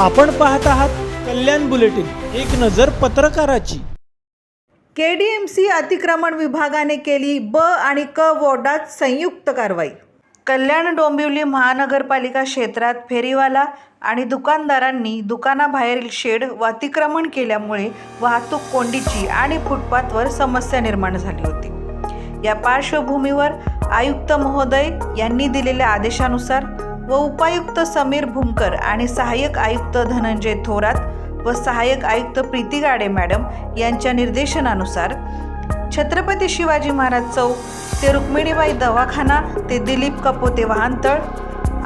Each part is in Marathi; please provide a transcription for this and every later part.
आपण पाहत आहात कल्याण बुलेटिन एक नजर पत्रकाराची. के डी एम सी अतिक्रमण विभागाने केली ब आणि क वॉर्डात संयुक्त कारवाई. कल्याण डोंबिवली महानगरपालिका क्षेत्रात फेरीवाला आणि दुकानदारांनी दुकानाबाहेरील शेड व अतिक्रमण केल्यामुळे वाहतूक कोंडीची आणि फुटपाथवर समस्या निर्माण झाली होती. या पार्श्वभूमीवर आयुक्त महोदय यांनी दिलेल्या आदेशानुसार व उपायुक्त समीर भुमकर आणि सहाय्यक आयुक्त धनंजय थोरात व सहाय्यक आयुक्त प्रीती गाडे मॅडम यांच्या निर्देशनानुसार छत्रपती शिवाजी महाराज चौक ते रुक्मिणीबाई दवाखाना ते दिलीप कपोते वाहनतळ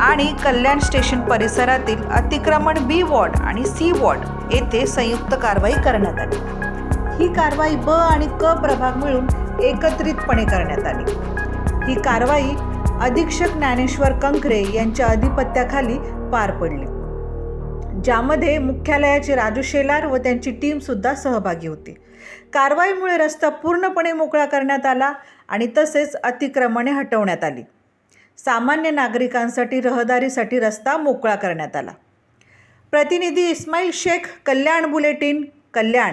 आणि कल्याण स्टेशन परिसरातील अतिक्रमण बी वॉर्ड आणि सी वॉर्ड येथे संयुक्त कारवाई करण्यात आली. ही कारवाई ब आणि क प्रभाग मिळून एकत्रितपणे करण्यात आली. ही कारवाई अधीक्षक ज्ञानेश्वर कंखरे यांच्या अधिपत्याखाली पार पडली. ज्यामध्ये मुख्यालयाचे राजू शेलार व त्यांची टीम सुद्धा सहभागी होती. कारवाईमुळे रस्ता पूर्णपणे मोकळा करण्यात आला आणि तसेच अतिक्रमणे हटवण्यात आली. सामान्य नागरिकांसाठी रहदारीसाठी रस्ता मोकळा करण्यात आला. प्रतिनिधी इस्माईल शेख कल्याण बुलेटिन कल्याण.